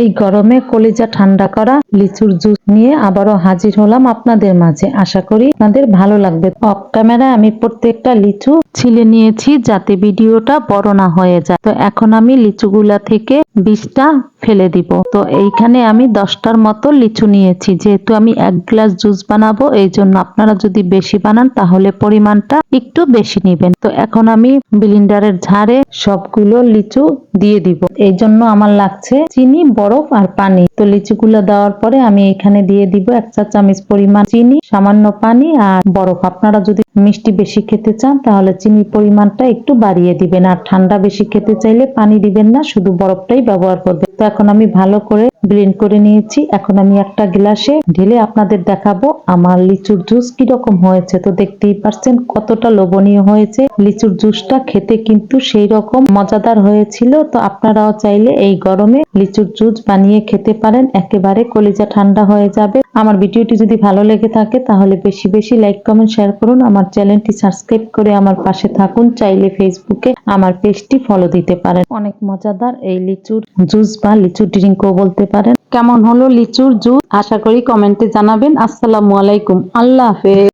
এই গরমে কলিজা ঠান্ডা করা, লিচুর জুস নিয়ে আবারও হাজির হলাম আপনাদের মাঝে। আশা করি আপনাদের ভালো লাগবে। অফ ক্যামেরায় আমি প্রত্যেকটা লিচু ছিলে নিয়েছি যাতে ভিডিওটা বড় না হয়ে যায়। তো এখন আমি লিচুগুলা থেকে বীজটা ফেলে দিব। তো এইখানে আমি দশটার মতো লিচু নিয়েছি। যেহেতু আমি এক গ্লাস জুস বানাবো, এই জন্য আপনারা যদি বেশি বানান, তাহলে পরিমাণটা একটু বেশি নেবেন। তো এখন আমি বিলিন্ডারের ঝাড়ে সবগুলো লিচু দিয়ে দিব। এই জন্য আমার লাগছে চিনি বরফ আর পানি। তো লিচুগুলো দেওয়ার পরে আমি এখানে দিয়ে দিব এক চা চামচ পরিমাণ চিনি, সামান্য পানি আর বরফ। আপনারা যদি মিষ্টি বেশি খেতে চান, তাহলে চিনির পরিমাণটা একটু বাড়িয়ে দিবেন। আর ঠান্ডা বেশি খেতে চাইলে পানি দিবেন না, শুধু বরফটাই ব্যবহার করবেন। তো এখন আমি ভালো করে ব্লেন্ড করে নিয়েছি। এখন আমি একটা গ্লাসে ঢেলে আপনাদের দেখাবো আমার লিচুর জুস কীরকম হয়েছে। তো দেখতেই পারছেন কতটা লোভনীয় হয়েছে। লিচুর জুসটা খেতে কিন্তু সেই রকম মজাদার হয়েছিল। তো আপনারাও চাইলে এই গরমে লিচুর জুস বানিয়ে খেতে পারেন। একেবারে কলিজা ঠান্ডা হয়ে যাবে। আমার ভিডিওটি যদি ভালো লেগে থাকে তাহলে বেশি বেশি লাইক, কমেন্ট, শেয়ার করুন। আমার চ্যানেলটি সাবস্ক্রাইব করে আমার পাশে থাকুন। চাইলে ফেসবুকে আমার পেজটি ফলো দিতে পারেন। অনেক মজাদার এই লিচুর জুস বা লিচুর ড্রিঙ্কও বলতে পারেন। কেমন হলো লিচুর জুস? আশা করি কমেন্টে জানাবেন। আসসালামু আলাইকুম। আল্লাহ হাফেজ।